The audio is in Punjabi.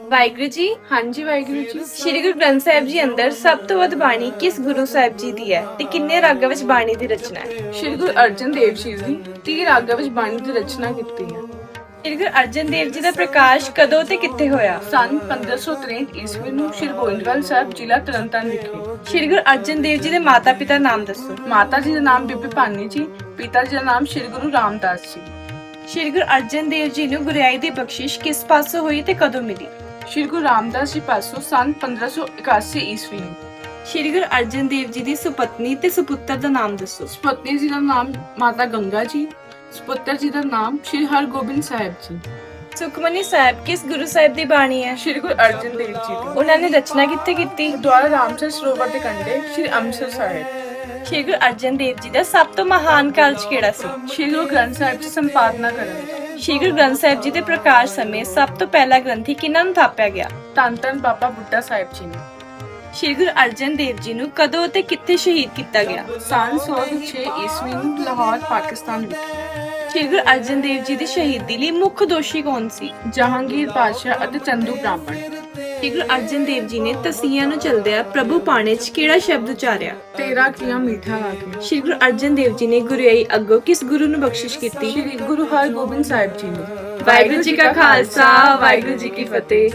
ਵਾਹਿਗੁਰੂ ਜੀ ਹਾਂਜੀ ਵਾਹਿਗੁਰੂ ਜੀ। ਸ਼੍ਰੀ ਗੁਰੂ ਗ੍ਰੰਥ ਸਾਹਿਬ ਜੀ ਅੰਦਰ ਸਭ ਤੋਂ ਵੱਧ ਬਾਣੀ ਕਿਸ ਗੁਰੂ ਸਾਹਿਬ ਜੀ ਦੀ ਹੈ ਤੇ ਕਿੰਨੇ ਰਾਗਾਂ ਵਿੱਚ ਬਾਣੀ ਦੀ ਰਚਨਾ ਹੈ? ਸ਼੍ਰੀ ਗੁਰੂ ਅਰਜਨ ਦੇਵ ਜੀ ਦੀ 30 ਰਾਗਾਂ ਵਿੱਚ ਬਾਣੀ ਦੀ ਰਚਨਾ ਕੀਤੀ ਹੈ। ਸ਼੍ਰੀ ਗੁਰੂ ਅਰਜਨ ਦੇਵ ਜੀ ਦਾ ਪ੍ਰਕਾਸ਼ ਕਦੋਂ ਤੇ ਕਿੱਥੇ ਹੋਇਆ? ਸਨ 1563 ਈਸਵੀ ਨੂੰ ਸ਼੍ਰੀ ਗੋਇੰਦਵਾਲ ਸਾਹਿਬ ਜ਼ਿਲ੍ਹਾ ਤਰਨਤਾਰਨ ਵਿਖੇ। ਸ਼੍ਰੀ ਗੁਰੂ ਅਰਜਨ ਦੇਵ ਜੀ ਦੇ ਮਾਤਾ ਪਿਤਾ ਨਾਮ ਦੱਸੋ। ਮਾਤਾ ਜੀ ਦਾ ਨਾਮ ਬੀਬੀ ਭਾਨੀ ਜੀ ਪਿਤਾ ਜੀ ਦਾ ਨਾਮ ਸ਼੍ਰੀ ਗੁਰੂ ਰਾਮਦਾਸ ਜੀ। ਸ਼੍ਰੀ ਗੁਰੂ ਅਰਜਨ ਦੇਵ ਜੀ ਨੂੰ ਗੁਰਿਆਈ ਦੀ ਬਖਸ਼ਿਸ਼ ਕਿਸ ਪਾਸੋਂ ਹੋਈ ਤੇ ਕਦੋਂ ਮਿਲੀ? ਸ਼੍ਰੀ ਗੁਰੂ ਰਾਮਦਾਸ ਜੀ ਪਾਸੋਂ ਸਨ 1581 ਈਸਵੀ ਨੂੰ। ਸ਼੍ਰੀ ਗੁਰੂ ਅਰਜਨ ਦੇਵ ਜੀ ਦੀ ਸੁਪਤਨੀ ਤੇ ਸੁਪੁੱਤਰ ਦਾ ਨਾਮ ਦੱਸੋ। ਪਤਨੀ ਜੀ ਦਾ ਨਾਮ ਮਾਤਾ ਗੰਗਾ ਜੀ ਸੁਪੁੱਤਰ ਜੀ ਦਾ ਨਾਮ ਸ਼੍ਰੀ ਹਰਗੋਬਿੰਦ ਸਾਹਿਬ ਜੀ। ਸੁਖਮਨੀ ਸਾਹਿਬ ਕਿਸ ਗੁਰੂ ਸਾਹਿਬ ਦੀ ਬਾਣੀ ਹੈ? ਸ਼੍ਰੀ ਗੁਰੂ ਅਰਜਨ ਦੇਵ ਜੀ ਦੀ। ਉਹਨਾਂ ਨੇ ਰਚਨਾ ਕਿੱਥੇ ਕੀਤੀ? ਦੁਆਰਾ ਰਾਮਸਰ ਸਰੋਵਰ ਦੇ ਕੰਢੇ ਸ਼੍ਰੀ ਅੰਮ੍ਰਿਤਸਰ ਸਾਹਿਬ। ਸ਼੍ਰੀ ਗੁਰੂ ਅਰਜਨ ਦੇਵ ਜੀ ਦਾ ਸਭ ਤੋਂ ਮਹਾਨ ਕਾਰਜ ਕਿਹੜਾ ਸੀ? ਸ਼੍ਰੀ ਗੁਰੂ ਗ੍ਰੰਥ ਸਾਹਿਬ ਜੀ ਸੰਪਾਦਨਾ ਕਰਨ ਦਾ ਸ਼੍ਰੀ ਗੁਰੂ ਗ੍ਰੰਥ ਸਾਹਿਬ ਜੀ ਦੇ ਪ੍ਰਕਾਸ਼ ਸਮੇਂ ਸਭ ਤੋਂ ਪਹਿਲਾ ਗ੍ਰੰਥੀ ਕਿਹਨਾਂ ਨੂੰ ਥਾਪਿਆ ਗਿਆ? ਧੰਨ ਧੰਨ ਬਾਬਾ ਬੁੱਢਾ ਸਾਹਿਬ ਜੀ ਨੇ। ਸ਼੍ਰੀ ਗੁਰੂ ਅਰਜਨ ਦੇਵ ਜੀ ਨੂੰ ਕਦੋਂ ਤੇ ਕਿੱਥੇ ਸ਼ਹੀਦ ਕੀਤਾ ਗਿਆ? ਸਨ 1606 ਈਸਵੀ ਨੂੰ ਲਾਹੌਰ ਪਾਕਿਸਤਾਨ ਵਿਖੇ ਸ਼੍ਰੀ ਗੁਰੂ ਅਰਜਨ ਦੇਵ ਜੀ ਦੀ ਸ਼ਹੀਦੀ ਲਈ ਮੁੱਖ ਦੋਸ਼ੀ ਕੌਣ ਸੀ? ਜਹਾਂਗੀਰ ਬਾਦਸ਼ਾਹ ਅਤੇ ਚੰਦੂ ਬ੍ਰਾਹਮਣ। ਸ਼੍ਰੀ ਗੁਰੂ ਅਰਜਨ ਦੇਵ ਜੀ ਨੇ ਤਸੀਆਂ ਨੂੰ ਚਲਦਿਆਂ ਪ੍ਰਭੂ ਪਾਣੇ 'ਚ ਕਿਹੜਾ ਸ਼ਬਦ ਉਚਾਰਿਆ? ਤੇਰਾ ਕੀਆ ਮੀਠਾ ਲਾਗੇ ਸ਼੍ਰੀ ਗੁਰੂ ਅਰਜਨ ਦੇਵ ਜੀ ਨੇ ਗੁਰਿਆਈ ਅੱਗੋਂ ਕਿਸ ਗੁਰੂ ਨੂੰ ਬਖਸ਼ਿਸ਼ ਕੀਤੀ? ਸ਼੍ਰੀ ਗੁਰੂ ਹਰਗੋਬਿੰਦ ਸਾਹਿਬ ਜੀ ਨੇ। ਵਾਹਿਗੁਰੂ ਜੀ ਕਾ ਖਾਲਸਾ ਵਾਹਿਗੁਰੂ ਜੀ ਕੀ ਫਤਿਹ।